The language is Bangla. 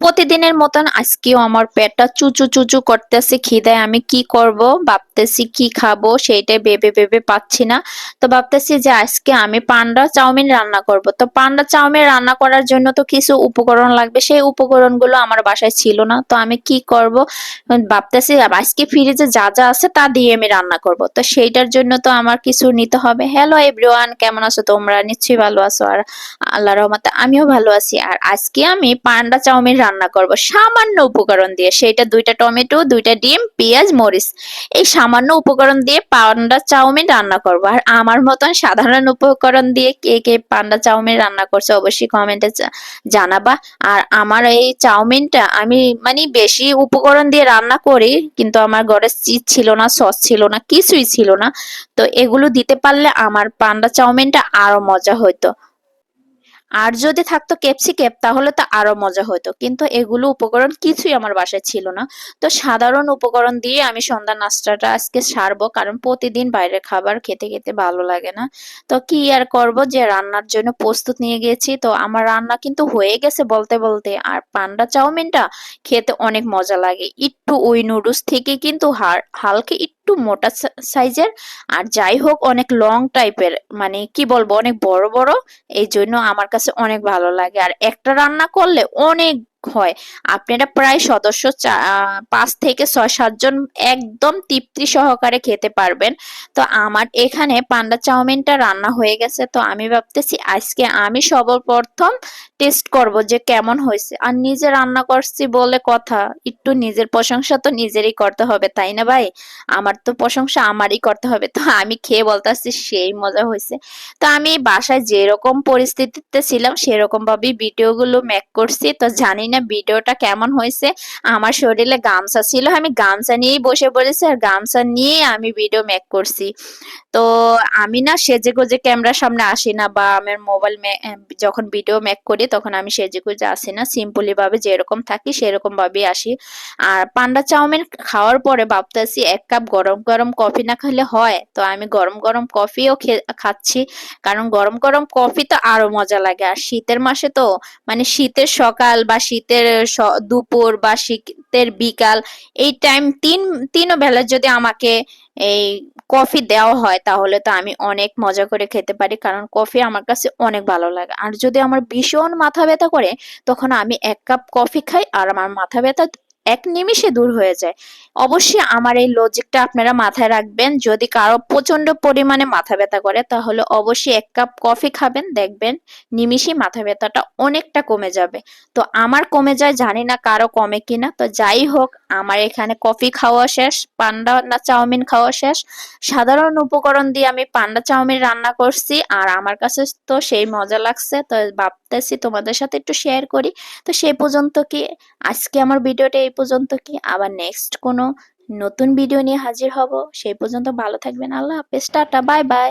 প্রতিদিনের মতন আজকেও আমার পেটটা চুচু চুচু করতেছে খিদায় আমি কি করব? ভাবতেছি কি খাব? সেইটাই ভেবে ভেবে পাচ্ছি না। তো ভাবতেছি যে আজকে আমি পান্ডা চাউমিন রান্না করব। তো পান্ডা চাউমিন রান্না করার জন্য তো কিছু উপকরণ লাগবে। সেই উপকরণগুলো আমার বাসায় ছিল না। তো আমি কি করব? ভাবতেছি আজকে ফ্রিজে যা যা আছে তা দিয়ে আমি রান্না করব। তো সেইটার জন্য তো আমার কিছু নিতে হবে। হ্যালো এভরিওয়ান কেমন আছো তোমরা? নিশ্চয়ই ভালো আছো। আর আল্লাহ রহমতে আমিও ভালো আছি। আর আজকে আমি পান্ডা চাউমিন রান্না করব। সামান্য উপকরণ দিয়ে, সেটা দুইটা টমেটো, দুইটা ডিম, পেঁয়াজ, মরিচ। এই সামান্য উপকরণ দিয়ে পান্ডা চাউমিন রান্না করব। আর আমার মতন সাধারণ উপকরণ দিয়ে কে কে পান্ডা চাউমিন রান্না করছে অবশ্যই কমেন্টে জানাবা। আর আমার এই চাউমিনটা আমি মানে বেশি উপকরণ দিয়ে রান্না করি, কিন্তু আমার ঘরে চিজ ছিল না সস ছিল না, কিছুই ছিল না। তো এগুলো দিতে পারলে আমার পান্ডা চাউমিনটা আরও মজা হতো আর যদি থাকতো ক্যাপসিকেপ তাহলে তো আরও মজা হতো কিন্তু এগুলো উপকরণ কিছুই আমার বাসায় ছিল না। তো সাধারণ উপকরণ দিয়ে আমি সন্ধ্যা নাস্তাটা আজকে সারবো, কারণ প্রতিদিন বাইরের খাবার খেতে খেতে ভালো লাগে না। তো কি আর করব যে রান্নার জন্য প্রস্তুত নিয়ে গেছি। তো আমার রান্না কিন্তু হয়ে গেছে বলতে বলতে। আর পান্ডা চাউমিনটা খেতে অনেক মজা লাগে। একটু ওই নুডলস থেকে কিন্তু হালকে একটু মোটা সাইজের। আর যাই হোক, অনেক লং টাইপের মানে কি বলব, অনেক বড় বড়, এই জন্য আমার কাছে অনেক ভালো লাগে। আর একটা রান্না করলে অনেক হয়। আপনারা প্রায় সদস্য পাঁচ থেকে ছয় সাতজন একদম তৃপ্তি সহকারে খেতে পারবেন। তো আমার এখানে পান্ডা চাউমিনটা রান্না হয়ে গেছে। তো আমি ভাবতেছি, আজকে আমি সর্বপ্রথম টেস্ট করব যে কেমন হয়েছে। আর নিজে রান্না করছি বলে কথা, একটু নিজের প্রশংসা তো নিজেরই করতে হবে, তাই না ভাই? আমার তো প্রশংসা আমারই করতে হবে। তো আমি খেয়ে বলতেছি, সেই মজা হয়েছে। তো আমি বাসায় যেরকম পরিস্থিতিতে ছিলাম সেরকম ভাবেই ভিডিওগুলো মেক করছি। তো জানি না ভিডিওটা কেমন হয়েছে। আমার শরীরে গামছা ছিল, আমি গামছা নিয়েই বসে পড়েছি আর গামছা নিয়ে আমি ভিডিও মেক করছি। তো আমি না সেজে গুজে ক্যামেরার সামনে আসি না বা আমার মোবাইল যখন ভিডিও মেক করি তখন আমি সেজে গুজে আসি না। সিম্পলি ভাবে যেরকম থাকি সেরকম ভাবেই আসি। আর পান্ডা চাউমিন খাওয়ার পরে ভাবতেছি এক কাপ গরম গরম কফি না খেলে হয়। তো আমি গরম গরম কফিও খাচ্ছি। কারণ গরম গরম কফি তো আরও মজা লাগে। আর শীতের মাসে তো মানে শীতের সকাল বা শীতের দুপুর বা শীতের বিকাল, এই টাইম তিন তিন বেলা যদি আমাকে এই কফি দেওয়া হয়, তাহলে তো আমি অনেক মজা করে খেতে পারি, কারণ কফি আমার কাছে অনেক ভালো লাগে। আর যদি আমার ভীষণ মাথা ব্যথা করে, তখন আমি এক কাপ কফি খাই, আর আমার মাথা ব্যথা এক নিমিষে দূর হয়ে যায়। অবশ্যই আমার এই লজিকটা আপনারা মাথায় রাখবেন। যদি কারও প্রচণ্ড পরিমাণে মাথা ব্যথা করে, তাহলে অবশ্যই এক কাপ কফি খাবেন। দেখবেন নিমিষে মাথা ব্যথাটা অনেকটা কমে যাবে। তো আমার কমে যায়, জানি না কারও কমে কিনা। তো যাই হোক, আমার এখানে কফি খাওয়া শেষ, পান্ডা না চাউমিন খাওয়া শেষ। সাধারণ উপকরণ দিয়ে আমি পান্ডা চাউমিন রান্না করছি, আর আমার কাছে তো সেই মজা লাগছে। তো ভাবতেছি তোমাদের সাথে একটু শেয়ার করি। তো সেই পর্যন্ত কি আজকে আমার ভিডিওটা এই পর্যন্ত কি আবার নেক্সট কোনো নতুন ভিডিও নিয়ে হাজির হব? সেই পর্যন্ত ভালো থাকবেন। আল্লাহ হাফেজ। Tata bye bye